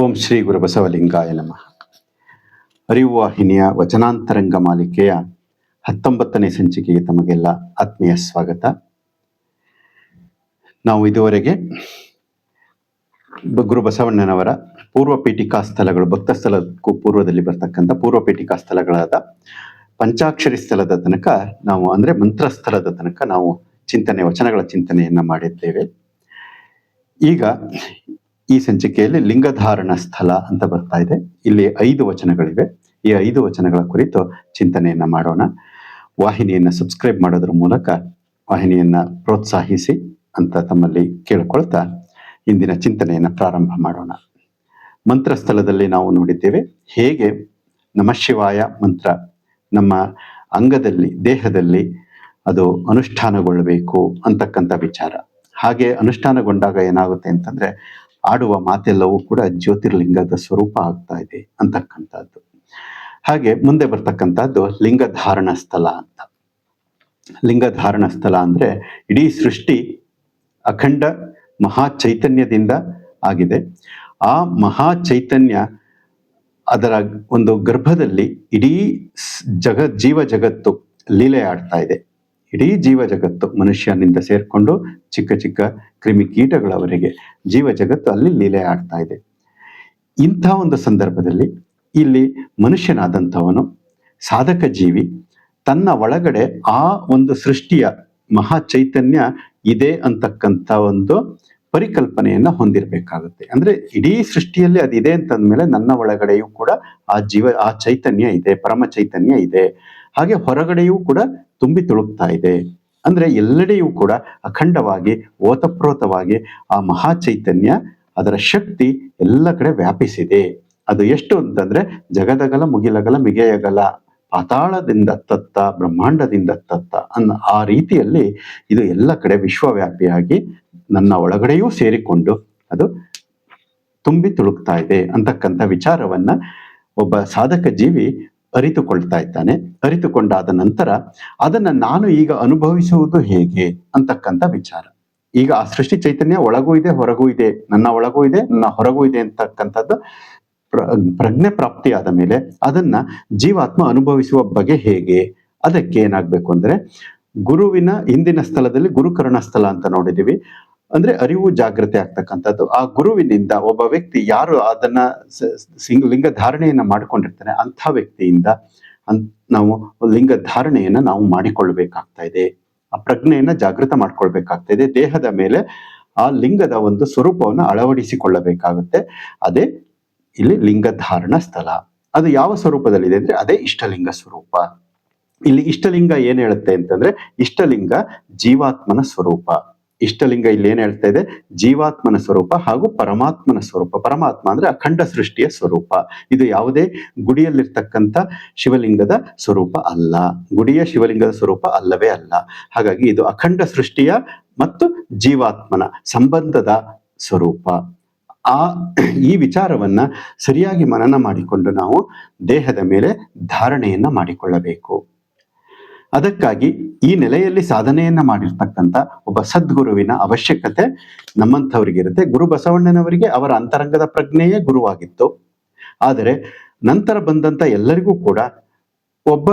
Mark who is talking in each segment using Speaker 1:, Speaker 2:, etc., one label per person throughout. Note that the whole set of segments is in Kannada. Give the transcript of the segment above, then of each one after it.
Speaker 1: ಓಂ ಶ್ರೀ ಗುರು ಬಸವಲಿಂಗಾಯ ನಮಃ. ಅರಿವು ವಾಹಿನಿಯ ವಚನಾಂತರಂಗ ಮಾಲಿಕೆಯ ಹತ್ತೊಂಬತ್ತನೇ ಸಂಚಿಕೆಗೆ ತಮಗೆಲ್ಲ ಆತ್ಮೀಯ ಸ್ವಾಗತ. ನಾವು ಇದುವರೆಗೆ ಬ- ಗುರು ಬಸವಣ್ಣನವರ ಪೂರ್ವ ಪೀಠಿಕಾ ಸ್ಥಳಗಳು, ಭಕ್ತ ಸ್ಥಳಕ್ಕೂ ಪೂರ್ವದಲ್ಲಿ ಬರ್ತಕ್ಕಂಥ ಪೂರ್ವ ಪೀಠಿಕಾ ಸ್ಥಳಗಳಾದ ಪಂಚಾಕ್ಷರಿ ಸ್ಥಳದ ತನಕ ನಾವು, ಅಂದ್ರೆ ಮಂತ್ರ ಸ್ಥಳದ ತನಕ ನಾವು ಚಿಂತನೆ, ವಚನಗಳ ಚಿಂತನೆಯನ್ನು ಮಾಡಿದ್ದೇವೆ. ಈಗ ಈ ಸಂಚಿಕೆಯಲ್ಲಿ ಲಿಂಗಧಾರಣ ಸ್ಥಳ ಅಂತ ಬರ್ತಾ ಇದೆ. ಇಲ್ಲಿ ಐದು ವಚನಗಳಿವೆ. ಈ ಐದು ವಚನಗಳ ಕುರಿತು ಚಿಂತನೆಯನ್ನ ಮಾಡೋಣ. ವಾಹಿನಿಯನ್ನ ಸಬ್ಸ್ಕ್ರೈಬ್ ಮಾಡೋದ್ರ ಮೂಲಕ ವಾಹಿನಿಯನ್ನ ಪ್ರೋತ್ಸಾಹಿಸಿ ಅಂತ ತಮ್ಮಲ್ಲಿ ಕೇಳಿಕೊಳ್ತಾ ಇಂದಿನ ಚಿಂತನೆಯನ್ನ ಪ್ರಾರಂಭ ಮಾಡೋಣ. ಮಂತ್ರ ಸ್ಥಳದಲ್ಲಿ ನಾವು ನೋಡಿದ್ದೇವೆ, ಹೇಗೆ ನಮಃಶಿವಾಯ ಮಂತ್ರ ನಮ್ಮ ಅಂಗದಲ್ಲಿ, ದೇಹದಲ್ಲಿ ಅದು ಅನುಷ್ಠಾನಗೊಳ್ಳಬೇಕು ಅಂತಕ್ಕಂಥ ವಿಚಾರ. ಹಾಗೆ ಅನುಷ್ಠಾನಗೊಂಡಾಗ ಏನಾಗುತ್ತೆ ಅಂತಂದ್ರೆ ಆಡುವ ಮಾತೆಲ್ಲವೂ ಕೂಡ ಜ್ಯೋತಿರ್ಲಿಂಗದ ಸ್ವರೂಪ ಆಗ್ತಾ ಇದೆ ಅಂತಕ್ಕಂಥದ್ದು. ಹಾಗೆ ಮುಂದೆ ಬರ್ತಕ್ಕಂಥದ್ದು ಲಿಂಗಧಾರಣ ಸ್ಥಳ ಅಂತ. ಲಿಂಗಧಾರಣ ಸ್ಥಳ ಅಂದ್ರೆ ಇಡೀ ಸೃಷ್ಟಿ ಅಖಂಡ ಮಹಾ ಚೈತನ್ಯದಿಂದ ಆಗಿದೆ. ಆ ಮಹಾ ಚೈತನ್ಯ ಅದರ ಒಂದು ಗರ್ಭದಲ್ಲಿ ಇಡೀ ಜಗ, ಜೀವ ಜಗತ್ತು ಲೀಲೆ ಆಡ್ತಾ ಇದೆ. ಇಡೀ ಜೀವ ಜಗತ್ತು ಮನುಷ್ಯನಿಂದ ಸೇರಿಕೊಂಡು ಚಿಕ್ಕ ಚಿಕ್ಕ ಕ್ರಿಮಿಕೀಟಗಳವರೆಗೆ ಜೀವ ಜಗತ್ತು ಅಲ್ಲಿ ಲೀಲೆ ಆಗ್ತಾ ಇದೆ. ಇಂಥ ಒಂದು ಸಂದರ್ಭದಲ್ಲಿ ಇಲ್ಲಿ ಮನುಷ್ಯನಾದಂಥವನು ಸಾಧಕ ಜೀವಿ ತನ್ನ ಒಳಗಡೆ ಆ ಒಂದು ಸೃಷ್ಟಿಯ ಮಹಾ ಚೈತನ್ಯ ಇದೆ ಅಂತಕ್ಕಂಥ ಒಂದು ಪರಿಕಲ್ಪನೆಯನ್ನ ಹೊಂದಿರಬೇಕಾಗುತ್ತೆ. ಅಂದರೆ ಇಡೀ ಸೃಷ್ಟಿಯಲ್ಲಿ ಅದಿದೆ ಅಂತಂದ್ಮೇಲೆ ನನ್ನ ಒಳಗಡೆಯೂ ಕೂಡ ಆ ಜೀವ, ಆ ಚೈತನ್ಯ ಇದೆ, ಪರಮ ಚೈತನ್ಯ ಇದೆ. ಹಾಗೆ ಹೊರಗಡೆಯೂ ಕೂಡ ತುಂಬಿ ತುಳುಕ್ತಾ ಇದೆ. ಅಂದ್ರೆ ಎಲ್ಲೆಡೆಯೂ ಕೂಡ ಅಖಂಡವಾಗಿ, ಓತಪ್ರೋತವಾಗಿ ಆ ಮಹಾ ಚೈತನ್ಯ, ಅದರ ಶಕ್ತಿ ಎಲ್ಲ ಕಡೆ ವ್ಯಾಪಿಸಿದೆ. ಅದು ಎಷ್ಟು ಅಂತಂದ್ರೆ ಜಗದಗಲ ಮುಗಿಲಗಲ ಮಿಗೆಯಗಲ, ಪಾತಾಳದಿಂದ ತತ್ತ, ಬ್ರಹ್ಮಾಂಡದಿಂದ ತತ್ತ ಅನ್ನ ಆ ರೀತಿಯಲ್ಲಿ ಇದು ಎಲ್ಲ ಕಡೆ ವಿಶ್ವವ್ಯಾಪಿಯಾಗಿ ನನ್ನ ಒಳಗಡೆಯೂ ಸೇರಿಕೊಂಡು ಅದು ತುಂಬಿ ತುಳುಕ್ತಾ ಇದೆ ಅಂತಕ್ಕಂಥ ವಿಚಾರವನ್ನ ಒಬ್ಬ ಸಾಧಕ ಜೀವಿ ಅರಿತುಕೊಳ್ತಾ ಇದ್ದಾನೆ. ಅರಿತುಕೊಂಡಾದ ನಂತರ ಅದನ್ನ ನಾನು ಈಗ ಅನುಭವಿಸುವುದು ಹೇಗೆ ಅಂತಕ್ಕಂಥ ವಿಚಾರ. ಈಗ ಆ ಸೃಷ್ಟಿ ಚೈತನ್ಯ ಒಳಗೂ ಇದೆ, ಹೊರಗೂ ಇದೆ, ನನ್ನ ಒಳಗೂ ಇದೆ, ನನ್ನ ಹೊರಗೂ ಇದೆ ಅಂತಕ್ಕಂಥದ್ದು ಪ್ರಜ್ಞೆ ಪ್ರಜ್ಞೆ ಪ್ರಾಪ್ತಿಯಾದ ಮೇಲೆ ಅದನ್ನ ಜೀವಾತ್ಮ ಅನುಭವಿಸುವ ಬಗೆ ಹೇಗೆ? ಅದಕ್ಕೆ ಏನಾಗ್ಬೇಕು ಅಂದ್ರೆ ಗುರುವಿನ ಹಿಂದಿನ ಸ್ಥಳದಲ್ಲಿ ಗುರುಕರಣ ಸ್ಥಳ ಅಂತ ನೋಡಿದೀವಿ. ಅಂದ್ರೆ ಅರಿವು ಜಾಗೃತಿ ಆಗ್ತಕ್ಕಂಥದ್ದು. ಆ ಗುರುವಿನಿಂದ ಒಬ್ಬ ವ್ಯಕ್ತಿ ಯಾರು ಅದನ್ನ ಲಿಂಗ ಧಾರಣೆಯನ್ನ ಮಾಡಿಕೊಂಡಿರ್ತಾನೆ, ಅಂಥ ವ್ಯಕ್ತಿಯಿಂದ ಅನ್, ನಾವು ಲಿಂಗ ಧಾರಣೆಯನ್ನ ನಾವು ಮಾಡಿಕೊಳ್ಬೇಕಾಗ್ತಾ ಇದೆ. ಆ ಪ್ರಜ್ಞೆಯನ್ನ ಜಾಗೃತ ಮಾಡ್ಕೊಳ್ಬೇಕಾಗ್ತಾ ಇದೆ. ದೇಹದ ಮೇಲೆ ಆ ಲಿಂಗದ ಒಂದು ಸ್ವರೂಪವನ್ನು ಅಳವಡಿಸಿಕೊಳ್ಳಬೇಕಾಗುತ್ತೆ. ಅದೇ ಇಲ್ಲಿ ಲಿಂಗ ಲಿಂಗಧಾರಣ ಸ್ಥಳ. ಅದು ಯಾವ ಸ್ವರೂಪದಲ್ಲಿದೆ ಅಂದ್ರೆ ಅದೇ ಇಷ್ಟಲಿಂಗ ಸ್ವರೂಪ. ಇಲ್ಲಿ ಇಷ್ಟಲಿಂಗ ಏನ್ ಹೇಳುತ್ತೆ ಅಂತಂದ್ರೆ ಇಷ್ಟಲಿಂಗ ಜೀವಾತ್ಮನ ಸ್ವರೂಪ. ಇಷ್ಟಲಿಂಗ ಇಲ್ಲಿ ಏನ್ ಹೇಳ್ತಾ ಇದೆ? ಜೀವಾತ್ಮನ ಸ್ವರೂಪ ಹಾಗೂ ಪರಮಾತ್ಮನ ಸ್ವರೂಪ. ಪರಮಾತ್ಮ ಅಂದ್ರೆ ಅಖಂಡ ಸೃಷ್ಟಿಯ ಸ್ವರೂಪ. ಇದು ಯಾವುದೇ ಗುಡಿಯಲ್ಲಿರ್ತಕ್ಕಂಥ ಶಿವಲಿಂಗದ ಸ್ವರೂಪ ಅಲ್ಲ. ಗುಡಿಯ ಶಿವಲಿಂಗದ ಸ್ವರೂಪ ಅಲ್ಲವೇ ಅಲ್ಲ. ಹಾಗಾಗಿ ಇದು ಅಖಂಡ ಸೃಷ್ಟಿಯ ಮತ್ತು ಜೀವಾತ್ಮನ ಸಂಬಂಧದ ಸ್ವರೂಪ. ಆ ಈ ವಿಚಾರವನ್ನ ಸರಿಯಾಗಿ ಮನನ ಮಾಡಿಕೊಂಡು ನಾವು ದೇಹದ ಮೇಲೆ ಧಾರಣೆಯನ್ನ ಮಾಡಿಕೊಳ್ಳಬೇಕು. ಅದಕ್ಕಾಗಿ ಈ ನೆಲೆಯಲ್ಲಿ ಸಾಧನೆಯನ್ನ ಮಾಡಿರ್ತಕ್ಕಂಥ ಒಬ್ಬ ಸದ್ಗುರುವಿನ ಅವಶ್ಯಕತೆ ನಮ್ಮಂಥವರಿಗಿರುತ್ತೆ. ಗುರು ಬಸವಣ್ಣನವರಿಗೆ ಅವರ ಅಂತರಂಗದ ಪ್ರಜ್ಞೆಯೇ ಗುರುವಾಗಿತ್ತು. ಆದರೆ ನಂತರ ಬಂದಂತ ಎಲ್ಲರಿಗೂ ಕೂಡ ಒಬ್ಬ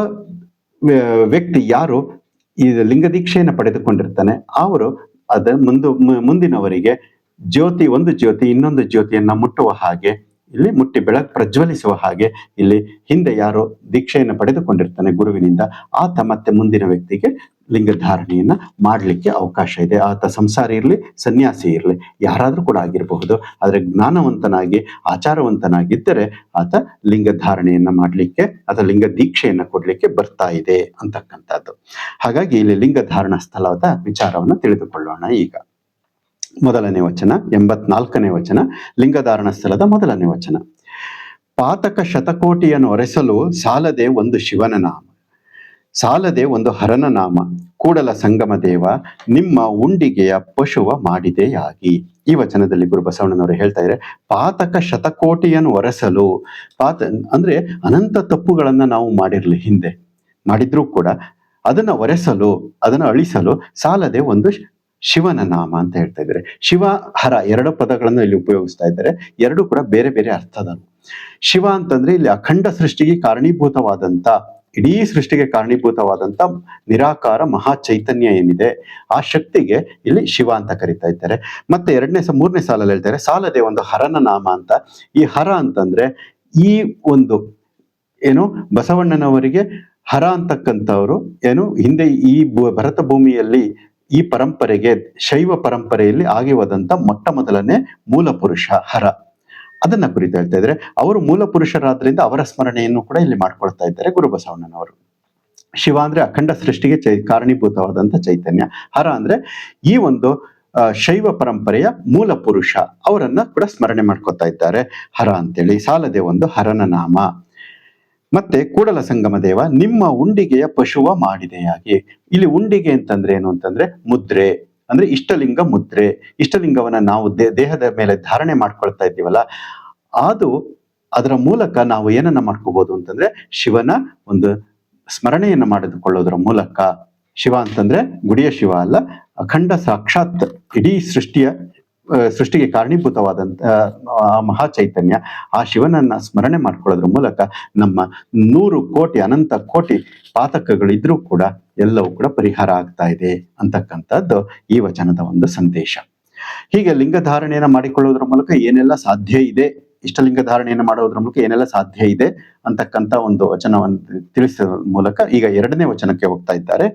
Speaker 1: ವ್ಯ- ವ್ಯಕ್ತಿ ಯಾರು ಈ ಲಿಂಗ ದೀಕ್ಷೆಯನ್ನು ಪಡೆದುಕೊಂಡಿರ್ತಾನೆ, ಅವರು ಅದ ಮುಂದು ಮುಂದಿನವರಿಗೆ ಜ್ಯೋತಿ, ಒಂದು ಜ್ಯೋತಿ, ಇನ್ನೊಂದು ಜ್ಯೋತಿಯನ್ನ ಮುಟ್ಟುವ ಹಾಗೆ ಇಲ್ಲಿ ಮುಟ್ಟಿ ಬೆಳಕು ಪ್ರಜ್ವಲಿಸುವ ಹಾಗೆ ಇಲ್ಲಿ ಹಿಂದೆ ಯಾರೋ ದೀಕ್ಷೆಯನ್ನು ಪಡೆದುಕೊಂಡಿರ್ತಾನೆ ಗುರುವಿನಿಂದ. ಆತ ಮತ್ತೆ ಮುಂದಿನ ವ್ಯಕ್ತಿಗೆ ಲಿಂಗ ಧಾರಣೆಯನ್ನ ಮಾಡಲಿಕ್ಕೆ ಅವಕಾಶ ಇದೆ. ಆತ ಸಂಸಾರಿ ಇರಲಿ, ಸನ್ಯಾಸಿ ಇರಲಿ, ಯಾರಾದರೂ ಕೂಡ ಆಗಿರಬಹುದು. ಆದರೆ ಜ್ಞಾನವಂತನಾಗಿ, ಆಚಾರವಂತನಾಗಿದ್ದರೆ ಆತ ಲಿಂಗ ಧಾರಣೆಯನ್ನ ಮಾಡಲಿಕ್ಕೆ ಅಥವಾ ಲಿಂಗ ದೀಕ್ಷೆಯನ್ನು ಕೊಡಲಿಕ್ಕೆ ಬರ್ತಾ ಇದೆ ಅಂತಕ್ಕಂಥದ್ದು. ಹಾಗಾಗಿ ಇಲ್ಲಿ ಲಿಂಗ ಧಾರಣ ಸ್ಥಳದ ವಿಚಾರವನ್ನು ತಿಳಿದುಕೊಳ್ಳೋಣ ಈಗ. ಮೊದಲನೇ ವಚನ, ಎಂಬತ್ನಾಲ್ಕನೇ ವಚನ, ಲಿಂಗಧಾರಣ ಸ್ಥಳದ ಮೊದಲನೇ ವಚನ. ಪಾತಕ ಶತಕೋಟಿಯನ್ನು ಒರೆಸಲು ಸಾಲದೆ ಒಂದು ಶಿವನ ನಾಮ, ಸಾಲದೆ ಒಂದು ಹರನ ನಾಮ, ಕೂಡಲ ಸಂಗಮ ದೇವ, ನಿಮ್ಮ ಉಂಡಿಗೆಯ ಪಶುವ ಮಾಡಿದೆಯಾಗಿ. ಈ ವಚನದಲ್ಲಿ ಗುರು ಬಸವಣ್ಣನವರು ಹೇಳ್ತಾ ಇದ್ದಾರೆ, ಪಾತಕ ಶತಕೋಟಿಯನ್ನು ಒರೆಸಲು, ಪಾತ, ಅಂದ್ರೆ ಅನಂತ ತಪ್ಪುಗಳನ್ನ ನಾವು ಮಾಡಿರಲಿ ಹಿಂದೆ, ಮಾಡಿದ್ರೂ ಕೂಡ ಅದನ್ನ ಒರೆಸಲು, ಅದನ್ನ ಅಳಿಸಲು ಸಾಲದೆ ಒಂದು ಶಿವನ ನಾಮ ಅಂತ ಹೇಳ್ತಾ ಇದ್ದಾರೆ. ಶಿವ, ಹರ ಎರಡು ಪದಗಳನ್ನು ಇಲ್ಲಿ ಉಪಯೋಗಿಸ್ತಾ ಇದ್ದಾರೆ. ಎರಡು ಕೂಡ ಬೇರೆ ಬೇರೆ ಅರ್ಥದ ಶಿವ ಅಂತಂದ್ರೆ ಇಲ್ಲಿ ಅಖಂಡ ಸೃಷ್ಟಿಗೆ ಕಾರಣೀಭೂತವಾದಂತ, ಇಡೀ ಸೃಷ್ಟಿಗೆ ಕಾರಣೀಭೂತವಾದಂತ ನಿರಾಕಾರ ಮಹಾ ಚೈತನ್ಯ ಏನಿದೆ, ಆ ಶಕ್ತಿಗೆ ಇಲ್ಲಿ ಶಿವ ಅಂತ ಕರಿತಾ ಇದ್ದಾರೆ. ಮತ್ತೆ ಎರಡನೇ ಮೂರನೇ ಸಾಲಲ್ಲಿ ಹೇಳ್ತಾರೆ, ಸಾಲದೆ ಒಂದು ಹರನ ನಾಮ ಅಂತ. ಈ ಹರ ಅಂತಂದ್ರೆ ಈ ಒಂದು ಏನು ಬಸವಣ್ಣನವರಿಗೆ ಹರ ಅಂತಕ್ಕಂಥವ್ರು ಏನು ಹಿಂದೆ ಈ ಭರತ ಭೂಮಿಯಲ್ಲಿ ಈ ಪರಂಪರೆಗೆ ಶೈವ ಪರಂಪರೆಯಲ್ಲಿ ಆಗಿ ಹೋದಂತ ಮೊಟ್ಟ ಮೊದಲನೇ ಮೂಲ ಪುರುಷ ಹರ. ಅದನ್ನ ಕುರಿತು ಹೇಳ್ತಾ ಇದ್ದಾರೆ. ಅವರು ಮೂಲ ಪುರುಷರಾದ್ರಿಂದ ಅವರ ಸ್ಮರಣೆಯನ್ನು ಕೂಡ ಇಲ್ಲಿ ಮಾಡ್ಕೊಳ್ತಾ ಇದ್ದಾರೆ ಗುರುಬಸವಣ್ಣನವರು. ಶಿವ ಅಂದ್ರೆ ಅಖಂಡ ಸೃಷ್ಟಿಗೆ ಚೈ ಚೈತನ್ಯ. ಹರ ಅಂದ್ರೆ ಈ ಒಂದು ಶೈವ ಪರಂಪರೆಯ ಮೂಲ ಪುರುಷ ಅವರನ್ನ ಕೂಡ ಸ್ಮರಣೆ ಮಾಡ್ಕೊತಾ ಇದ್ದಾರೆ. ಹರ ಅಂತೇಳಿ ಸಾಲದೆ ಒಂದು ಹರನ ನಾಮ. ಮತ್ತೆ ಕೂಡಲ ಸಂಗಮ ದೇವ, ನಿಮ್ಮ ಉಂಡಿಗೆಯ ಪಶುವ ಮಾಡಿದೆಯಾಗಿ ಇಲ್ಲಿ ಉಂಡಿಗೆ ಅಂತಂದ್ರೆ ಏನು ಅಂತಂದ್ರೆ ಮುದ್ರೆ, ಅಂದ್ರೆ ಇಷ್ಟಲಿಂಗ ಮುದ್ರೆ. ಇಷ್ಟಲಿಂಗವನ್ನ ನಾವು ದೇಹದ ಮೇಲೆ ಧಾರಣೆ ಮಾಡ್ಕೊಳ್ತಾ ಇದ್ದೀವಲ್ಲ, ಅದು ಅದರ ಮೂಲಕ ನಾವು ಏನನ್ನ ಮಾಡ್ಕೋಬಹುದು ಅಂತಂದ್ರೆ ಶಿವನ ಒಂದು ಸ್ಮರಣೆಯನ್ನ ಮಾಡಿದುಕೊಳ್ಳೋದ್ರ ಮೂಲಕ. ಶಿವ ಅಂತಂದ್ರೆ ಗುಡಿಯ ಶಿವ ಅಲ್ಲ, ಅಖಂಡ ಸಾಕ್ಷಾತ್ ಇಡೀ ಸೃಷ್ಟಿಯ ಸೃಷ್ಟಿಗೆ ಕಾರಣೀಭೂತವಾದಂತ, ಆ ಮಹಾ ಚೈತನ್ಯ ಆ ಶಿವನನ್ನ ಸ್ಮರಣೆ ಮಾಡ್ಕೊಳ್ಳೋದ್ರ ಮೂಲಕ ನಮ್ಮ ನೂರು ಕೋಟಿ ಅನಂತ ಕೋಟಿ ಪಾತಕಗಳಿದ್ರೂ ಕೂಡ ಎಲ್ಲವೂ ಕೂಡ ಪರಿಹಾರ ಆಗ್ತಾ ಇದೆ ಅಂತಕ್ಕಂಥದ್ದು ಈ ವಚನದ ಒಂದು ಸಂದೇಶ. ಹೀಗೆ ಲಿಂಗ ಧಾರಣೆಯನ್ನ ಮಾಡಿಕೊಳ್ಳೋದ್ರ ಮೂಲಕ ಏನೆಲ್ಲ ಸಾಧ್ಯ ಇದೆ ಇಷ್ಟಲಿಂಗ ಧಾರಣೆಯನ್ನು ಮಾಡೋದ್ರ ಮೂಲಕ ಏನೆಲ್ಲ ಸಾಧ್ಯ ಇದೆ ಅಂತಕ್ಕಂಥ ಒಂದು ವಚನವನ್ನು ತಿಳಿಸಿದ ಮೂಲಕ ಈಗ ಎರಡನೇ ವಚನಕ್ಕೆ ಹೋಗ್ತಾ ಇದ್ದಾರೆ.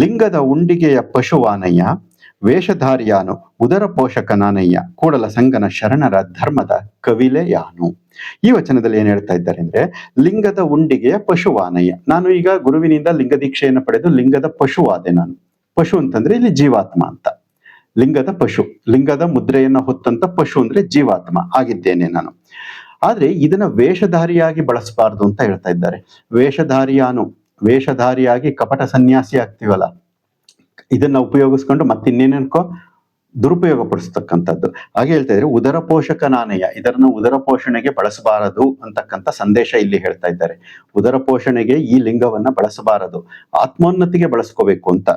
Speaker 1: ಲಿಂಗದ ಉಂಡಿಗೆಯ ಪಶುವಾನಯ್ಯ ವೇಷಧಾರಿಯಾನು. ಉದರ ಪೋಷಕನಾನಯ್ಯ ಕೂಡಲ ಸಂಗನ ಶರಣರ ಧರ್ಮದ ಕವಿಲೆಯಾನು. ಈ ವಚನದಲ್ಲಿ ಏನ್ ಹೇಳ್ತಾ ಇದ್ದಾರೆ ಅಂದ್ರೆ, ಲಿಂಗದ ಉಂಡಿಗೆಯ ಪಶುವಾನಯ್ಯ. ನಾನು ಈಗ ಗುರುವಿನಿಂದ ಲಿಂಗ ದೀಕ್ಷೆಯನ್ನು ಪಡೆದು ಲಿಂಗದ ಪಶುವಾದೆ ನಾನು. ಪಶು ಅಂತಂದ್ರೆ ಇಲ್ಲಿ ಜೀವಾತ್ಮ ಅಂತ. ಲಿಂಗದ ಪಶು, ಲಿಂಗದ ಮುದ್ರೆಯನ್ನ ಹೊತ್ತಂತ ಪಶು ಅಂದ್ರೆ ಜೀವಾತ್ಮ ಆಗಿದ್ದೇನೆ ನಾನು. ಆದ್ರೆ ಇದನ್ನ ವೇಷಧಾರಿಯಾಗಿ ಬಳಸಬಾರ್ದು ಅಂತ ಹೇಳ್ತಾ ಇದ್ದಾರೆ. ವೇಷಧಾರಿಯಾನು, ವೇಷಧಾರಿಯಾಗಿ ಕಪಟ ಸನ್ಯಾಸಿ ಆಗ್ತೀವಲ್ಲ. ಇದನ್ನ ಉಪಯೋಗಿಸ್ಕೊಂಡು ಮತ್ತಿನ್ನೇನನ್ಕೋ ದುರುಪಯೋಗ ಪಡಿಸ್ತಕ್ಕಂಥದ್ದು ಹಾಗೆ ಹೇಳ್ತಾ ಇದ್ರೆ ಉದರ ಪೋಷಕ ನಾಣಯ ಇದನ್ನು ಉದರ ಪೋಷಣೆಗೆ ಬಳಸಬಾರದು ಅಂತಕ್ಕಂಥ ಸಂದೇಶ ಇಲ್ಲಿ ಹೇಳ್ತಾ ಇದ್ದಾರೆ. ಉದರ ಪೋಷಣೆಗೆ ಈ ಲಿಂಗವನ್ನ ಬಳಸಬಾರದು. ಆತ್ಮೋನ್ನತಿಗೆ ಬಳಸ್ಕೋಬೇಕು ಅಂತ.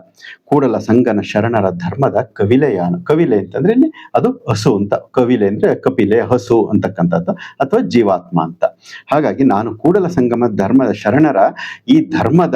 Speaker 1: ಕೂಡಲ ಸಂಗನ ಶರಣರ ಧರ್ಮದ ಕವಿಲೆಯಾನು ಕವಿಲೆ ಅಂತಂದ್ರೆ ಇಲ್ಲಿ ಅದು ಹಸು ಅಂತ. ಕವಿಲೆ ಅಂದ್ರೆ ಕಪಿಲೆ, ಹಸು ಅಂತಕ್ಕಂಥದ್ದು ಅಥವಾ ಜೀವಾತ್ಮ ಅಂತ. ಹಾಗಾಗಿ ನಾನು ಕೂಡಲ ಸಂಗಮ ಧರ್ಮದ ಶರಣರ ಈ ಧರ್ಮದ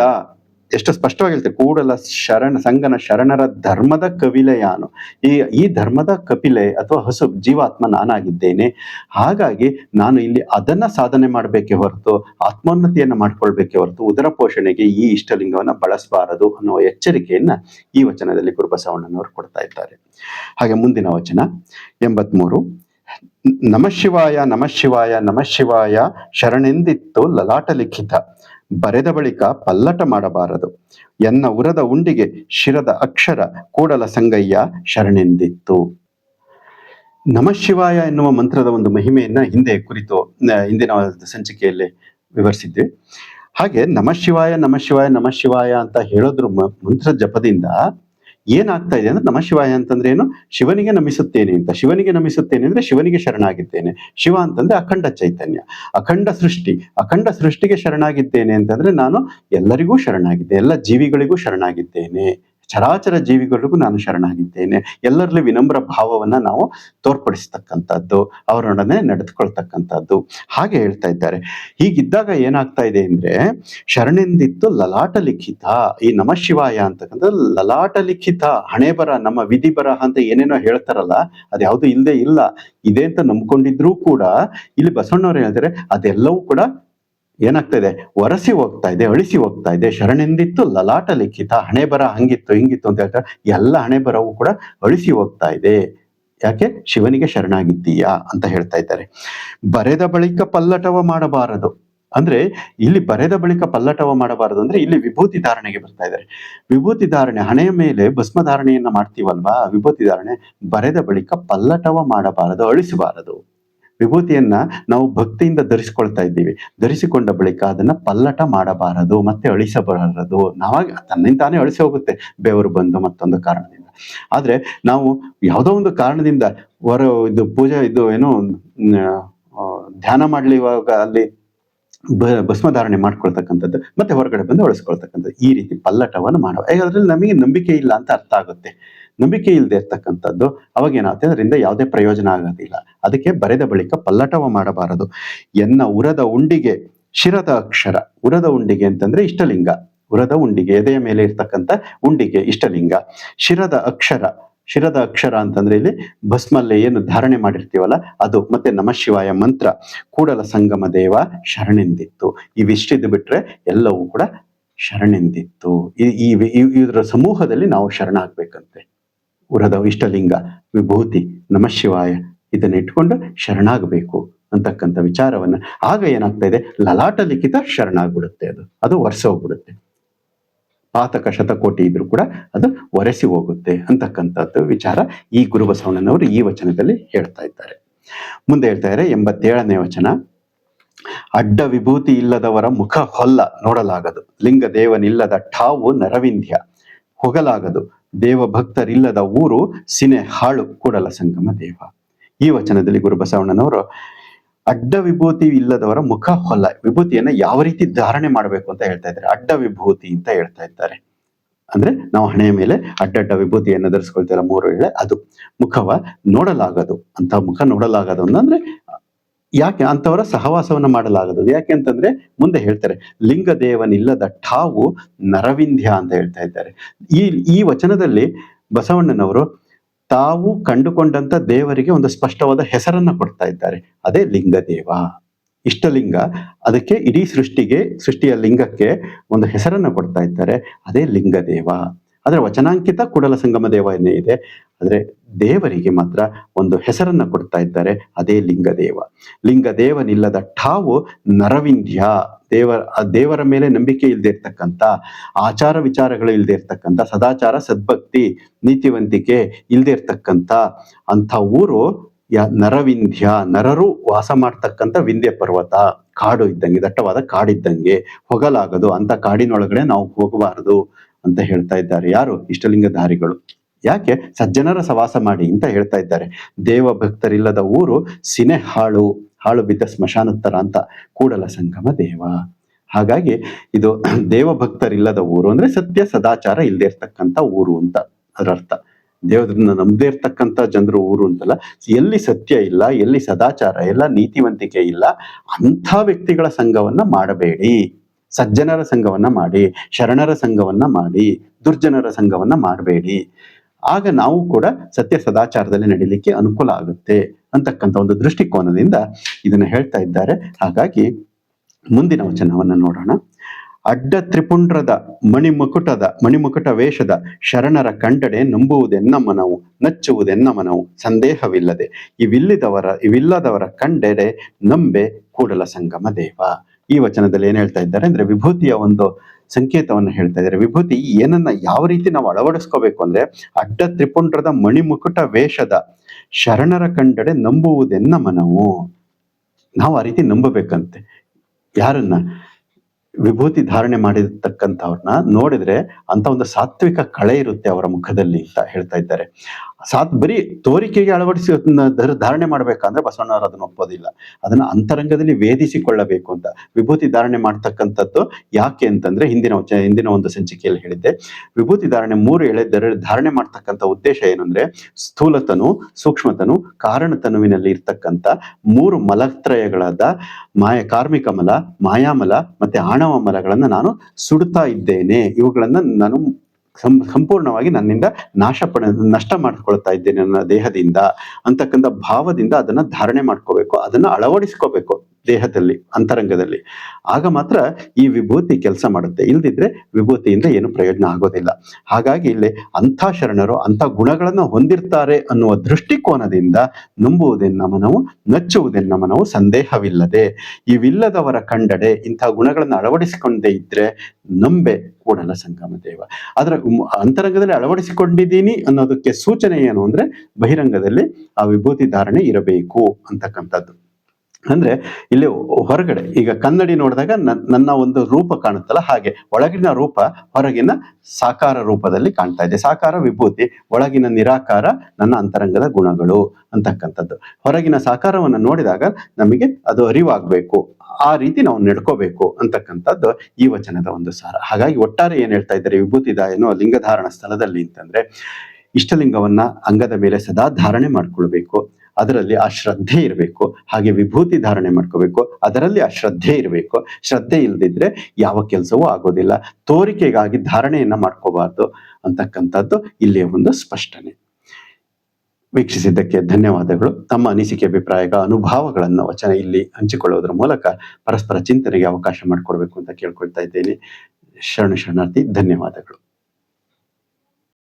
Speaker 1: ಎಷ್ಟು ಸ್ಪಷ್ಟವಾಗಿ ಹೇಳ್ತೇವೆ ಕೂಡಲ ಶರಣ, ಸಂಗನ ಶರಣರ ಧರ್ಮದ ಕವಿಲೆಯಾನು ಈ ಈ ಧರ್ಮದ ಕಪಿಲೆ ಅಥವಾ ಹಸು ಜೀವಾತ್ಮ ನಾನಾಗಿದ್ದೇನೆ. ಹಾಗಾಗಿ ನಾನು ಇಲ್ಲಿ ಅದನ್ನ ಸಾಧನೆ ಮಾಡಬೇಕೆ ಹೊರತು, ಆತ್ಮೋನ್ನತಿಯನ್ನು ಮಾಡ್ಕೊಳ್ಬೇಕೆ ಹೊರತು, ಉದರ ಪೋಷಣೆಗೆ ಈ ಇಷ್ಟಲಿಂಗವನ್ನು ಬಳಸಬಾರದು ಅನ್ನುವ ಎಚ್ಚರಿಕೆಯನ್ನ ಈ ವಚನದಲ್ಲಿ ಗುರುಬಸವಣ್ಣನವರು ಕೊಡ್ತಾ ಇದ್ದಾರೆ. ಹಾಗೆ ಮುಂದಿನ ವಚನ, ಎಂಬತ್ಮೂರು. ನಮಃ ಶಿವಾಯ ನಮಃ ಶಿವಾಯ ನಮಃ ಶಿವಾಯ, ಶರಣೆಂದಿತ್ತು ಲಲಾಟ ಲಿಖಿತ. ಬರೆದ ಬಳಿಕ ಪಲ್ಲಟ ಮಾಡಬಾರದು. ಎನ್ನ ಉರದ ಉಂಡಿಗೆ ಶಿರದ ಅಕ್ಷರ ಕೂಡಲ ಸಂಗಯ್ಯ ಶರಣೆಂದಿತ್ತು. ನಮಃ ಶಿವಾಯ ಎನ್ನುವ ಮಂತ್ರದ ಒಂದು ಮಹಿಮೆಯನ್ನ ಹಿಂದೆ ಕುರಿತು ಹಿಂದಿನ ಸಂಚಿಕೆಯಲ್ಲಿ ವಿವರಿಸಿದ್ವಿ. ಹಾಗೆ ನಮಃ ಶಿವಾಯ ನಮಃ ಶಿವಾಯ ನಮಃ ಶಿವಾಯ ಅಂತ ಹೇಳೋದ್ರ ಮಂತ್ರ ಜಪದಿಂದ ಏನಾಗ್ತಾ ಇದೆ ಅಂದ್ರೆ ನಮ ಶಿವಾಯ ಅಂತಂದ್ರೆ ಏನು? ಶಿವನಿಗೆ ನಮಿಸುತ್ತೇನೆ ಅಂತ. ಶಿವನಿಗೆ ನಮಿಸುತ್ತೇನೆ ಅಂದ್ರೆ ಶಿವನಿಗೆ ಶರಣಾಗಿದ್ದೇನೆ. ಶಿವ ಅಂತಂದ್ರೆ ಅಖಂಡ ಚೈತನ್ಯ. ಅಖಂಡ ಸೃಷ್ಟಿ. ಅಖಂಡ ಸೃಷ್ಟಿಗೆ ಶರಣಾಗಿದ್ದೇನೆ ಅಂತಂದ್ರೆ ನಾನು ಎಲ್ಲರಿಗೂ ಶರಣಾಗಿದ್ದೆ. ಎಲ್ಲ ಜೀವಿಗಳಿಗೂ ಶರಣಾಗಿದ್ದೇನೆ. ಚರಾಚರ ಜೀವಿಗಳಿಗೂ ನಾನು ಶರಣಾಗಿದ್ದೇನೆ. ಎಲ್ಲರಲ್ಲಿ ವಿನಮ್ರ ಭಾವವನ್ನ ನಾವು ತೋರ್ಪಡಿಸ್ತಕ್ಕಂಥದ್ದು, ಅವರೊಡನೆ ನಡೆದುಕೊಳ್ತಕ್ಕಂಥದ್ದು. ಹಾಗೆ ಹೇಳ್ತಾ ಇದ್ದಾರೆ. ಹೀಗಿದ್ದಾಗ ಏನಾಗ್ತಾ ಇದೆ ಅಂದ್ರೆ, ಶರಣೆಂದಿತ್ತು ಲಲಾಟ ಲಿಖಿತ. ಈ ನಮ ಶಿವಾಯ ಅಂತಕ್ಕಂಥ ಲಲಾಟ ಲಿಖಿತ. ಹಣೆ ಬರ, ನಮ್ಮ ವಿಧಿ ಬರ ಅಂತ ಏನೇನೋ ಹೇಳ್ತಾರಲ್ಲ ಅದ್ಯಾವುದು ಇಲ್ಲದೆ ಇಲ್ಲ. ಇದೆ ಅಂತ ನಂಬ್ಕೊಂಡಿದ್ರೂ ಕೂಡ, ಇಲ್ಲಿ ಬಸವಣ್ಣವ್ರು ಹೇಳ್ತಾರೆ, ಅದೆಲ್ಲವೂ ಕೂಡ ಏನಾಗ್ತಾ ಇದೆ ವರಸಿ ಹೋಗ್ತಾ ಇದೆ, ಅಳಿಸಿ ಹೋಗ್ತಾ ಇದೆ. ಶರಣೆಂದಿತ್ತು ಲಲಾಟ ಲಿಖಿತ ಹಣೆ ಬರ ಹಂಗಿತ್ತು, ಹಿಂಗಿತ್ತು ಅಂತ ಹೇಳ್ತಾರೆ. ಎಲ್ಲ ಹಣೆ ಬರವು ಕೂಡ ಅಳಿಸಿ ಹೋಗ್ತಾ ಇದೆ. ಯಾಕೆ? ಶಿವನಿಗೆ ಶರಣಾಗಿದ್ದೀಯಾ ಅಂತ ಹೇಳ್ತಾ ಇದ್ದಾರೆ. ಬರೆದ ಬಳಿಕ ಪಲ್ಲಟವ ಮಾಡಬಾರದು. ಅಂದ್ರೆ ಇಲ್ಲಿ ಬರೆದ ಬಳಿಕ ಪಲ್ಲಟವ ಮಾಡಬಾರದು ಅಂದ್ರೆ ಇಲ್ಲಿ ವಿಭೂತಿ ಧಾರಣೆಗೆ ಬರ್ತಾ ಇದ್ದಾರೆ. ವಿಭೂತಿ ಧಾರಣೆ, ಹಣೆಯ ಮೇಲೆ ಭಸ್ಮ ಧಾರಣೆಯನ್ನ ಮಾಡ್ತೀವಲ್ವಾ? ವಿಭೂತಿ ಧಾರಣೆ, ಬರೆದ ಬಳಿಕ ಪಲ್ಲಟವ ಮಾಡಬಾರದು, ಅಳಿಸಬಾರದು. ವಿಭೂತಿಯನ್ನ ನಾವು ಭಕ್ತಿಯಿಂದ ಧರಿಸ್ಕೊಳ್ತಾ ಇದ್ದೀವಿ. ಧರಿಸಿಕೊಂಡ ಬಳಿಕ ಅದನ್ನ ಪಲ್ಲಟ ಮಾಡಬಾರದು, ಮತ್ತೆ ಅಳಿಸಬಾರದು. ನಾವಾಗ ತನ್ನಿಂತಾನೇ ಅಳಿಸಿ ಹೋಗುತ್ತೆ ಬೆವರು ಬಂದು ಮತ್ತೊಂದು ಕಾರಣದಿಂದ. ಆದ್ರೆ ನಾವು ಯಾವುದೋ ಒಂದು ಕಾರಣದಿಂದ ಹೊರ ಇದು ಪೂಜೆ, ಇದು ಏನು ಧ್ಯಾನ ಮಾಡ್ಲಿ ಇವಾಗ ಅಲ್ಲಿ ಬ- ಭಸ್ಮಧಾರಣೆ ಮಾಡ್ಕೊಳ್ತಕ್ಕಂಥದ್ದು, ಮತ್ತೆ ಹೊರಗಡೆ ಬಂದು ಒಳಸ್ಕೊಳ್ತಕ್ಕಂಥದ್ದು ಈ ರೀತಿ ಪಲ್ಲಟವನ್ನು ಮಾಡುವ. ಯಾಕಂದ್ರೆ ನಮಗೆ ನಂಬಿಕೆ ಇಲ್ಲ ಅಂತ ಅರ್ಥ ಆಗುತ್ತೆ. ನಂಬಿಕೆ ಇಲ್ಲದೆ ಇರ್ತಕ್ಕಂಥದ್ದು ಅವಾಗ ಏನಾಗುತ್ತೆ ಅದರಿಂದ ಯಾವುದೇ ಪ್ರಯೋಜನ ಆಗೋದಿಲ್ಲ ಅದಕ್ಕೆ ಬರೆದ ಬಳಿಕ ಪಲ್ಲಟವ ಮಾಡಬಾರದು ಎನ್ನ ಉರದ ಉಂಡಿಗೆ ಶಿರದ ಅಕ್ಷರ ಉರದ ಉಂಡಿಗೆ ಅಂತಂದ್ರೆ ಇಷ್ಟಲಿಂಗ ಉರದ ಉಂಡಿಗೆ ಎದೆಯ ಮೇಲೆ ಇರ್ತಕ್ಕಂಥ ಉಂಡಿಗೆ ಇಷ್ಟಲಿಂಗ ಶಿರದ ಅಕ್ಷರ ಶಿರದ ಅಕ್ಷರ ಅಂತಂದ್ರೆ ಇಲ್ಲಿ ಭಸ್ಮಲ್ಲಿ ಏನು ಧಾರಣೆ ಮಾಡಿರ್ತೀವಲ್ಲ ಅದು ಮತ್ತೆ ನಮ ಶಿವಾಯ ಮಂತ್ರ ಕೂಡಲ ಸಂಗಮ ದೇವ ಶರಣೆಂದಿತ್ತು ಇವಿಷ್ಟಿದ್ದು ಬಿಟ್ರೆ ಎಲ್ಲವೂ ಕೂಡ ಶರಣೆಂದಿತ್ತು ಈ- ಇದರ ಸಮೂಹದಲ್ಲಿ ನಾವು ಶರಣಾಗ್ಬೇಕಂತೆ ಉರದ ಇಷ್ಟಲಿಂಗ ವಿಭೂತಿ ನಮ ಶಿವಾಯ. ಇದನ್ನ ಇಟ್ಕೊಂಡು ಶರಣಾಗಬೇಕು ಅಂತಕ್ಕಂಥ ವಿಚಾರವನ್ನ. ಆಗ ಏನಾಗ್ತಾ ಇದೆ? ಲಲಾಟ ಲಿಖಿತ ಶರಣಾಗ್ಬಿಡುತ್ತೆ ಅದು. ಅದು ವರ್ಷ ಹೋಗ್ಬಿಡುತ್ತೆ. ಪಾತಕ ಶತಕೋಟಿ ಇದ್ರೂ ಕೂಡ ಅದು ಒರೆಸಿ ಹೋಗುತ್ತೆ ಅಂತಕ್ಕಂಥದ್ದು ವಿಚಾರ ಈ ಗುರು ಬಸವಣ್ಣನವರು ಈ ವಚನದಲ್ಲಿ ಹೇಳ್ತಾ ಇದ್ದಾರೆ. ಮುಂದೆ ಹೇಳ್ತಾ ಇದ್ದಾರೆ ಎಂಬತ್ತೇಳನೇ ವಚನ. ಅಡ್ಡ ವಿಭೂತಿ ಇಲ್ಲದವರ ಮುಖ ಹೊಲ್ಲ ನೋಡಲಾಗದು. ಲಿಂಗ ದೇವನಿಲ್ಲದ ಠಾವು ನರವಿಂಧ್ಯ ಹೊಗಲಾಗದು. ದೇವ ಭಕ್ತರಿಲ್ಲದ ಊರು ಸಿನೆ ಹಾಳು, ಕೂಡಲ ಸಂಗಮ ದೇವ. ಈ ವಚನದಲ್ಲಿ ಗುರು ಬಸವಣ್ಣನವರು ಅಡ್ಡ ವಿಭೂತಿ ಇಲ್ಲದವರ ಮುಖ ಹೊಲ. ವಿಭೂತಿಯನ್ನ ಯಾವ ರೀತಿ ಧಾರಣೆ ಮಾಡಬೇಕು ಅಂತ ಹೇಳ್ತಾ ಇದ್ದಾರೆ. ಅಡ್ಡ ವಿಭೂತಿ ಅಂತ ಹೇಳ್ತಾ ಇದ್ದಾರೆ. ಅಂದ್ರೆ ನಾವು ಹಣೆಯ ಮೇಲೆ ಅಡ್ಡಡ್ಡ ವಿಭೂತಿಯನ್ನು ಧರಿಸ್ಕೊಳ್ತೀರ ಮೂರು ವೇಳೆ, ಅದು ಮುಖವ ನೋಡಲಾಗದು. ಅಂತ ಮುಖ ನೋಡಲಾಗದು ಅಂದ್ರೆ ಯಾಕೆ ಅಂತವರ ಸಹವಾಸವನ್ನ ಮಾಡಲಾಗದು ಯಾಕೆ ಅಂತಂದ್ರೆ ಮುಂದೆ ಹೇಳ್ತಾರೆ ಲಿಂಗ ದೇವನಿಲ್ಲದ ಠಾವು ನರವಿಂಧ್ಯ ಅಂತ ಹೇಳ್ತಾ ಇದ್ದಾರೆ. ಈ ಈ ವಚನದಲ್ಲಿ ಬಸವಣ್ಣನವರು ತಾವು ಕಂಡುಕೊಂಡಂತ ದೇವರಿಗೆ ಒಂದು ಸ್ಪಷ್ಟವಾದ ಹೆಸರನ್ನ ಕೊಡ್ತಾ ಇದ್ದಾರೆ. ಅದೇ ಲಿಂಗದೇವ. ಇಷ್ಟಲಿಂಗ ಅದಕ್ಕೆ ಇಡೀ ಸೃಷ್ಟಿಗೆ, ಸೃಷ್ಟಿಯ ಲಿಂಗಕ್ಕೆ ಒಂದು ಹೆಸರನ್ನ ಕೊಡ್ತಾ ಇದ್ದಾರೆ. ಅದೇ ಲಿಂಗದೇವ. ಆದ್ರೆ ವಚನಾಂಕಿತ ಕೂಡಲ ಸಂಗಮ ದೇವ ಇದೆ. ಆದರೆ ದೇವರಿಗೆ ಮಾತ್ರ ಒಂದು ಹೆಸರನ್ನ ಕೊಡ್ತಾ ಇದ್ದಾರೆ. ಅದೇ ಲಿಂಗದೇವ. ಲಿಂಗದೇವನಿಲ್ಲದ ಠಾವು ನರವಿಂಧ್ಯ ದೇವರ ದೇವರ ಮೇಲೆ ನಂಬಿಕೆ ಇಲ್ಲದೆ ಇರ್ತಕ್ಕಂಥ, ಆಚಾರ ವಿಚಾರಗಳು ಇಲ್ಲದೆ ಇರ್ತಕ್ಕಂಥ, ಸದಾಚಾರ ಸದ್ಭಕ್ತಿ, ನೀತಿವಂತಿಕೆ ಇಲ್ಲದೆ ಇರ್ತಕ್ಕಂಥ ಅಂಥ ಊರು ಯ ನರವಿಂಧ್ಯ ನರರು ವಾಸ ಮಾಡ್ತಕ್ಕಂಥ ವಿಂಧ್ಯ ಪರ್ವತ. ಕಾಡು ಇದ್ದಂಗೆ ದಟ್ಟವಾದ ಕಾಡಿದ್ದಂಗೆ ಹೊಗಲಾಗದು. ಅಂತ ಕಾಡಿನೊಳಗಡೆ ನಾವು ಹೋಗಬಾರದು. ಅಂತ ಹೇಳ್ತಾ ಇದ್ದಾರೆ. ಯಾರು? ಇಷ್ಟಲಿಂಗಧಾರಿಗಳು. ಯಾಕೆ? ಸಜ್ಜನರ ಸವಾಸ ಮಾಡಿ ಅಂತ ಹೇಳ್ತಾ ಇದ್ದಾರೆ. ದೇವ ಭಕ್ತರಿಲ್ಲದ ಊರು ಸಿನೆ ಹಾಳು ಹಾಳು ಬಿದ್ದ ಸ್ಮಶಾನತ್ತರ ಅಂತ ಕೂಡಲ ಸಂಗಮ ದೇವ. ಹಾಗಾಗಿ ಇದು ದೇವ ಭಕ್ತರಿಲ್ಲದ ಊರು ಅಂದ್ರೆ ಸತ್ಯ, ಸದಾಚಾರ ಇಲ್ಲದೆ ಇರ್ತಕ್ಕಂಥ ಊರು ಅಂತ ಅದರ ಅರ್ಥ. ದೇವರನ್ನ ನಂಬದೇ ಇರ್ತಕ್ಕಂಥ ಜನರು ಊರು ಅಂತಲ್ಲ, ಎಲ್ಲಿ ಸತ್ಯ ಇಲ್ಲ, ಎಲ್ಲಿ ಸದಾಚಾರ ಇಲ್ಲ, ನೀತಿವಂತಿಕೆ ಇಲ್ಲ, ಅಂಥ ವ್ಯಕ್ತಿಗಳ ಸಂಘವನ್ನ ಮಾಡಬೇಡಿ. ಸಜ್ಜನರ ಸಂಘವನ್ನ ಮಾಡಿ, ಶರಣರ ಸಂಘವನ್ನ ಮಾಡಿ, ದುರ್ಜನರ ಸಂಘವನ್ನ ಮಾಡಬೇಡಿ. ಆಗ ನಾವು ಕೂಡ ಸತ್ಯ ಸದಾಚಾರದಲ್ಲಿ ನಡೀಲಿಕ್ಕೆ ಅನುಕೂಲ ಆಗುತ್ತೆ ಅಂತಕ್ಕಂಥ ಒಂದು ದೃಷ್ಟಿಕೋನದಿಂದ ಇದನ್ನ ಹೇಳ್ತಾ ಇದ್ದಾರೆ. ಹಾಗಾಗಿ ಮುಂದಿನ ವಚನವನ್ನ ನೋಡೋಣ. ಅಡ್ಡ ತ್ರಿಪುಂಡ್ರದ ಮಣಿಮುಕುಟದ, ಮಣಿಮುಕುಟ ವೇಷದ ಶರಣರ ಕಂಡಡೆ ನಂಬುವುದೆನ್ನ ಮನವು ನಚ್ಚುವುದೆನ್ನ ಮನವು ಸಂದೇಹವಿಲ್ಲದೆ, ಇವಿಲ್ಲದವರ ಇವಿಲ್ಲದವರ ಕಂಡೆಡೆ ನಂಬೆ ಕೂಡಲ ಸಂಗಮ ದೇವ. ಈ ವಚನದಲ್ಲಿ ಏನ್ ಹೇಳ್ತಾ ಇದ್ದಾರೆ ಅಂದ್ರೆ ವಿಭೂತಿಯ ಒಂದು ಸಂಕೇತವನ್ನು ಹೇಳ್ತಾ ಇದ್ದಾರೆ. ವಿಭೂತಿ ಏನನ್ನ ಯಾವ ರೀತಿ ನಾವು ಅಳವಡಿಸ್ಕೋಬೇಕು ಅಂದ್ರೆ ಅಡ್ಡ ತ್ರಿಪುಂಡ್ರದ ಮಣಿಮುಕುಟ ವೇಷದ ಶರಣರ ಕಂಡಡೆ ನಂಬುವುದೆನ್ನ ಮನವು? ನಾವು ಆ ರೀತಿ ನಂಬಬೇಕಂತೆ. ಯಾರನ್ನ? ವಿಭೂತಿ ಧಾರಣೆ ಮಾಡಿರ್ತಕ್ಕಂಥವ್ರನ್ನ ನೋಡಿದ್ರೆ ಅಂತ ಒಂದು ಸಾತ್ವಿಕ ಕಳೆ ಇರುತ್ತೆ ಅವರ ಮುಖದಲ್ಲಿ ಅಂತ ಹೇಳ್ತಾ ಇದ್ದಾರೆ. ಸಾತ್ ಬರೀ ತೋರಿಕೆಗೆ ಅಳವಡಿಸಿ ಧಾರಣೆ ಮಾಡ್ಬೇಕಂದ್ರೆ ಬಸವಣ್ಣವರು ಅದನ್ನ ಒಪ್ಪೋದಿಲ್ಲ. ಅದನ್ನ ಅಂತರಂಗದಲ್ಲಿ ವೇದಿಸಿಕೊಳ್ಳಬೇಕು ಅಂತ, ವಿಭೂತಿ ಧಾರಣೆ ಮಾಡ್ತಕ್ಕಂಥದ್ದು ಯಾಕೆ ಅಂತಂದ್ರೆ ಹಿಂದಿನ ಹಿಂದಿನ ಒಂದು ಸಂಚಿಕೆಯಲ್ಲಿ ಹೇಳಿದ್ದೆ. ವಿಭೂತಿ ಧಾರಣೆ ಮೂರು ಎಳೆ ಧರ- ಧಾರಣೆ ಮಾಡ್ತಕ್ಕಂಥ ಉದ್ದೇಶ ಏನಂದ್ರೆ ಸ್ಥೂಲತನು, ಸೂಕ್ಷ್ಮತನು, ಕಾರಣತನುವಿನಲ್ಲಿ ಇರ್ತಕ್ಕಂಥ ಮೂರು ಮಲತ್ರಯಗಳಾದ ಮಾಯ, ಕಾರ್ಮಿಕ ಮಲ, ಮಾಯಾಮಲ ಮತ್ತೆ ಆಣವ ಮಲಗಳನ್ನ ನಾನು ಸುಡ್ತಾ ಇದ್ದೇನೆ. ಇವುಗಳನ್ನ ನಾನು ಸಂಪೂರ್ಣವಾಗಿ ನನ್ನಿಂದ ನಾಶ ಪಡ, ನಷ್ಟ ಮಾಡ್ಕೊಳ್ತಾ ಇದ್ದೇನೆ ನನ್ನ ದೇಹದಿಂದ ಅಂತಕ್ಕಂಥ ಭಾವದಿಂದ ಅದನ್ನ ಧಾರಣೆ ಮಾಡ್ಕೋಬೇಕು, ಅದನ್ನ ಅಳವಡಿಸ್ಕೋಬೇಕು. ದೇಹದಲ್ಲಿ, ಅಂತರಂಗದಲ್ಲಿ. ಆಗ ಮಾತ್ರ ಈ ವಿಭೂತಿ ಕೆಲಸ ಮಾಡುತ್ತೆ. ಇಲ್ದಿದ್ರೆ ವಿಭೂತಿಯಿಂದ ಏನು ಪ್ರಯೋಜನ ಆಗೋದಿಲ್ಲ. ಹಾಗಾಗಿ ಇಲ್ಲಿ ಅಂಥ ಶರಣರು, ಅಂಥ ಗುಣಗಳನ್ನು ಹೊಂದಿರ್ತಾರೆ ಅನ್ನುವ ದೃಷ್ಟಿಕೋನದಿಂದ ನಂಬುವುದೆನ್ನ ಮನವು, ನಚ್ಚುವುದೆನ್ನ ಮನವು ಸಂದೇಹವಿಲ್ಲದೆ, ಇವಿಲ್ಲದವರ ಕಂಡಡೆ ಇಂಥ ಗುಣಗಳನ್ನು ಅಳವಡಿಸಿಕೊಂಡೇ ಇದ್ರೆ ನಂಬೆ ಕೂಡಲ ಸಂಗಮ ದೇವ. ಅದರ ಅಂತರಂಗದಲ್ಲಿ ಅಳವಡಿಸಿಕೊಂಡಿದ್ದೀನಿ ಅನ್ನೋದಕ್ಕೆ ಸೂಚನೆ ಏನು ಅಂದ್ರೆ ಬಹಿರಂಗದಲ್ಲಿ ಆ ವಿಭೂತಿ ಧಾರಣೆ ಇರಬೇಕು ಅಂತಕ್ಕಂಥದ್ದು. ಅಂದ್ರೆ ಇಲ್ಲಿ ಹೊರಗಡೆ, ಈಗ ಕನ್ನಡಿ ನೋಡಿದಾಗ ನನ್- ನನ್ನ ಒಂದು ರೂಪ ಕಾಣುತ್ತಲ್ಲ ಹಾಗೆ, ಒಳಗಿನ ರೂಪ ಹೊರಗಿನ ಸಾಕಾರ ರೂಪದಲ್ಲಿ ಕಾಣ್ತಾ ಇದೆ. ಸಾಕಾರ ವಿಭೂತಿ, ಒಳಗಿನ ನಿರಾಕಾರ ನನ್ನ ಅಂತರಂಗದ ಗುಣಗಳು ಅಂತಕ್ಕಂಥದ್ದು. ಹೊರಗಿನ ಸಾಕಾರವನ್ನು ನೋಡಿದಾಗ ನಮಗೆ ಅದು ಅರಿವಾಗಬೇಕು, ಆ ರೀತಿ ನಾವು ನಡ್ಕೋಬೇಕು ಅಂತಕ್ಕಂಥದ್ದು ಈ ವಚನದ ಒಂದು ಸಾರ. ಹಾಗಾಗಿ ಒಟ್ಟಾರೆ ಏನ್ ಹೇಳ್ತಾ ಇದ್ದಾರೆ ವಿಭೂತಿ ದಾಯನು ಲಿಂಗಧಾರಣ ಸ್ಥಳದಲ್ಲಿ ಅಂತಂದ್ರೆ, ಇಷ್ಟಲಿಂಗವನ್ನ ಅಂಗದ ಮೇಲೆ ಸದಾ ಧಾರಣೆ ಮಾಡ್ಕೊಳ್ಬೇಕು. ಅದರಲ್ಲಿ ಆ ಶ್ರದ್ಧೆ ಇರಬೇಕು, ಹಾಗೆ ವಿಭೂತಿ ಧಾರಣೆ ಮಾಡ್ಕೋಬೇಕು, ಅದರಲ್ಲಿ ಆ ಶ್ರದ್ಧೆ ಇರಬೇಕು. ಶ್ರದ್ಧೆ ಇಲ್ಲದಿದ್ರೆ ಯಾವ ಕೆಲಸವೂ ಆಗೋದಿಲ್ಲ. ತೋರಿಕೆಗಾಗಿ ಧಾರಣೆಯನ್ನ ಮಾಡ್ಕೋಬಾರ್ದು ಅಂತಕ್ಕಂಥದ್ದು ಇಲ್ಲಿಯ ಒಂದು ಸ್ಪಷ್ಟನೆ. ವೀಕ್ಷಿಸಿದ್ದಕ್ಕೆ ಧನ್ಯವಾದಗಳು. ತಮ್ಮ ಅನಿಸಿಕೆ, ಅಭಿಪ್ರಾಯಗಳ, ಅನುಭವಗಳನ್ನು ವಚನ ಇಲ್ಲಿ ಹಂಚಿಕೊಳ್ಳೋದ್ರ ಮೂಲಕ ಪರಸ್ಪರ ಚಿಂತನೆಗೆ ಅವಕಾಶ ಮಾಡಿಕೊಡ್ಬೇಕು ಅಂತ ಕೇಳ್ಕೊಳ್ತಾ ಇದ್ದೇನೆ. ಶರಣ ಶರಣಾರ್ಥಿ, ಧನ್ಯವಾದಗಳು.